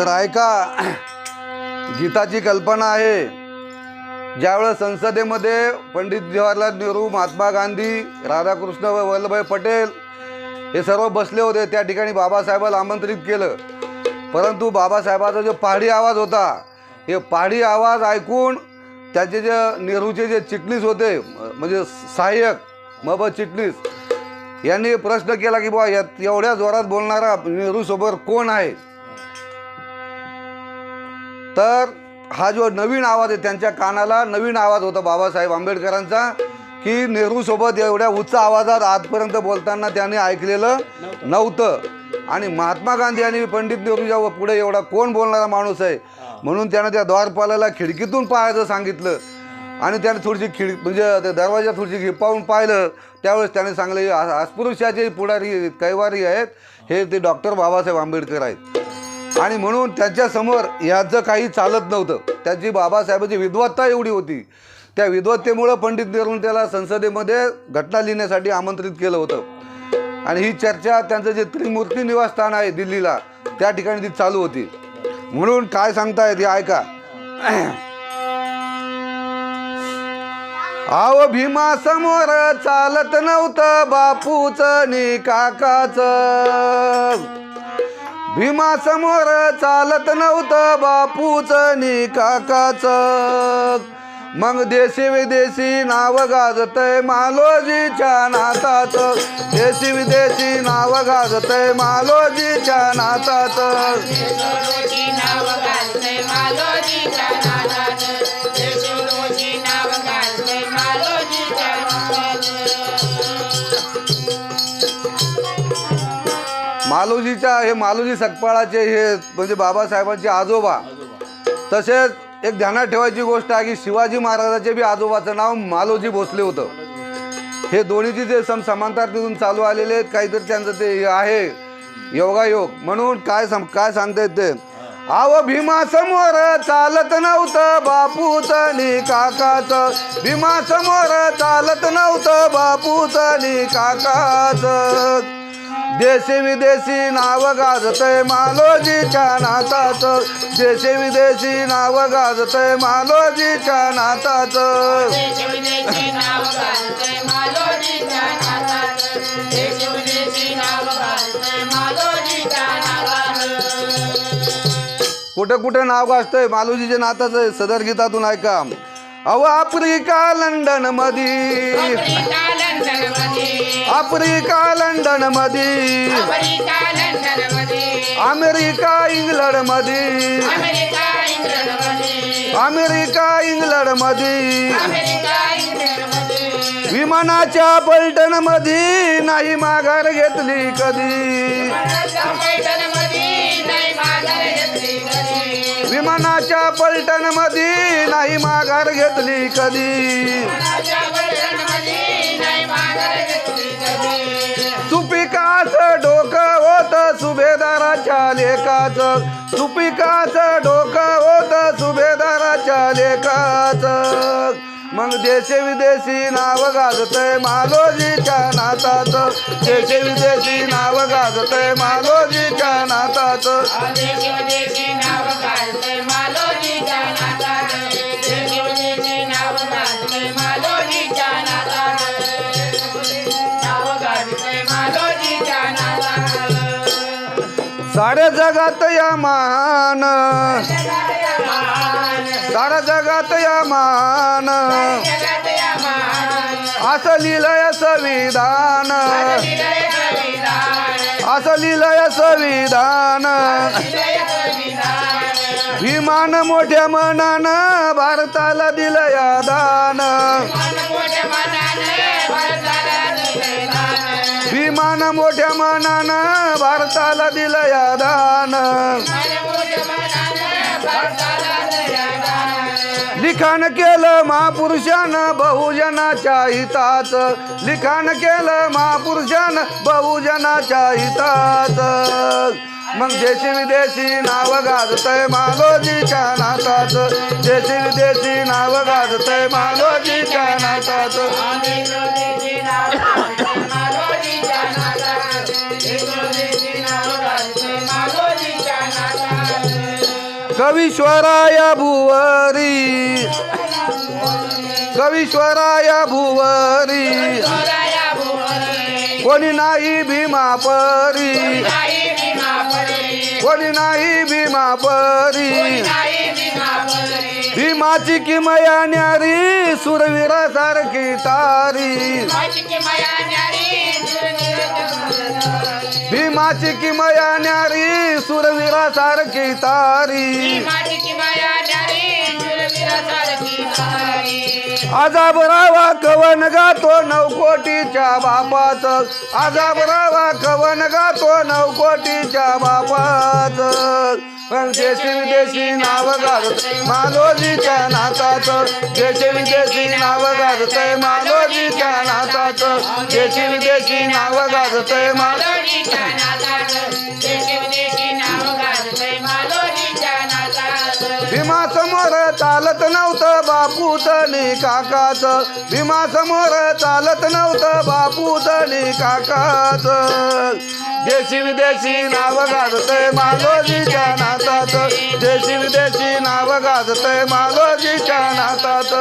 तर ऐका गीताची कल्पना आहे. ज्यावेळेस संसदेमध्ये पंडित जवाहरलाल नेहरू महात्मा गांधी राधाकृष्ण व वल्लभभाई पटेल हे सर्व बसले होते त्या ठिकाणी बाबासाहेबाला आमंत्रित केलं. परंतु बाबासाहेबाचा जो पहाडी आवाज होता हे पहाडी आवाज ऐकून त्याचे जे नेहरूचे जे चिटणीस होते म्हणजे सहाय्यक मब चिटणीस यांनी प्रश्न केला की बुवा एवढ्या जोरात बोलणारा नेहरूसोबत कोण आहे? तर हा जो नवीन आवाज आहे त्यांच्या कानाला नवीन आवाज होता बाबासाहेब आंबेडकरांचा की नेहरूसोबत एवढ्या उच्च आवाजात आजपर्यंत बोलताना त्यांनी ऐकलेलं नव्हतं. आणि महात्मा गांधी आणि पंडित नेहरूच्या पुढे एवढा कोण बोलणारा माणूस आहे? म्हणून त्यानं त्या द्वारपालाला खिडकीतून पाहायचं सांगितलं. आणि त्याने थोडीशी खिड म्हणजे त्या दरवाजा थोडीशी घिपावून पाहिलं. त्यावेळेस त्याने सांगले अस्पृश्याचे पुढारी कैवारी आहेत. हे ते डॉक्टर बाबासाहेब आंबेडकर आहेत. आणि म्हणून त्याच्यासमोर याचं काही चालत नव्हतं. त्याची बाबासाहेबांची विद्वत्ता एवढी होती. त्या विद्वत्तेमुळं पंडित नेहरूने त्याला संसदेमध्ये घटना लिहिण्यासाठी आमंत्रित केलं होतं. आणि ही चर्चा त्यांचं जे त्रिमूर्ती निवासस्थान आहे दिल्लीला त्या ठिकाणी ती चालू होती. म्हणून काय सांगतायत हे ऐका. आव भीमा समोर चालत नव्हतं बापूच नि काकाचं. भीमा समोर चालत नव्हतं बापूच नि काकाच. मग देशी विदेशी नाव गाजतय मालोजीच्या नाताच. देशी विदेशी नाव गाजतय मालोजीच्या नाताच. मालोजीच्या हे मालोजी सकपाळाचे हे म्हणजे बाबासाहेबांचे आजोबा. तसेच एक ध्यानात ठेवायची गोष्ट आहे की शिवाजी महाराजाचे बी आजोबाचं नाव मालोजी भोसले होतं. हे दोन्हीची जे सम समांतर तिथून चालू आलेले आहेत काहीतरी त्यांचं ते आहे. योगायोग. म्हणून काय सम काय सांगता ते? आव भीमा समोर चालत नव्हतं बापूच नि काकाच. भीमा समोर चालत नव्हतं बापूच नि काकाच. देशी विदेशी नाव गाजतय मालोजीच्या नातात देशी विदेशी नाव गाजतय मालोजीच्या नातात कुठे कुठे नाव गाजतंय मालोजीच्या नाताचं? सदर गीतातून ऐका. अव आफ्रिका लंडन मधी. आफ्रिका लंडन मधी. अमेरिका इंग्लंड मधी. अमेरिका इंग्लंड मधी. विमानाच्या पलटण मधी नाही माघार घेतली कधी. विमानाच्या पलटणमध्ये नाही माघार घेतली कधी. सुपिकाच डोकं होत सुभेदाराच्या लेखाच सुपिकाच डोकं होत सुभेदाराच्या लेखाच मग देशी विदेशी नाव गाजतय मालोजीच्या नातात देशी विदेशी नाव गाजतय मालोजीच्या नातात साऱ्या जगात या मान. साऱ्या जगात या मान. असं लिहिलंय संविधान. असं लिहिलंय संविधान. विमान मोठ्या मनानं भारताला दिलं दान. विमान मोठ्या मानानं भारताला दिलं या दान. लिखाण केलं महापुरुषानं बहुजनाच्या हितात. लिखाण केलं महापुरुषानं बहुजनाच्या हितात. मग देशी विदेशी नाव गाजतय मालोजीच्या नातात. देशी विदेशी नाव गाजतय मालोजीच्या नातात. कवीश्वराय भुवरी। कवीश्वराय भुवरी। कोणी नाही भीमा परी। कोणी नाही नाही भीमा परी। भीमाची किमया न्यारी सुरवीरा सारखी तारी भीमाची किमया न्यारी सुरवीरा सारखी तारी. माझी की माया न्यारी सुरवीर सारखी तारी. आजाबरावा कवन गातो नवकोटीच्या बापाचं. आजाबरावा कवन गातो नवकोटीच्या बापाचं. देशी विदेशी नाव गाजत मालोजीच्या नाताचं देशी विदेशी नाव गाजत मालोजीच्या नाताचं देशी विदेशी नाव गाजत मालोजीच्या नातात बापू बापूच काकाच. भीमा समोर चालत नव्हतं बापू नि काकाच. देशी विदेशी नाव गाजतय मालोजीच्या नातात. देशी विदेशी नाव गाजतय मालोजीच्या नातात.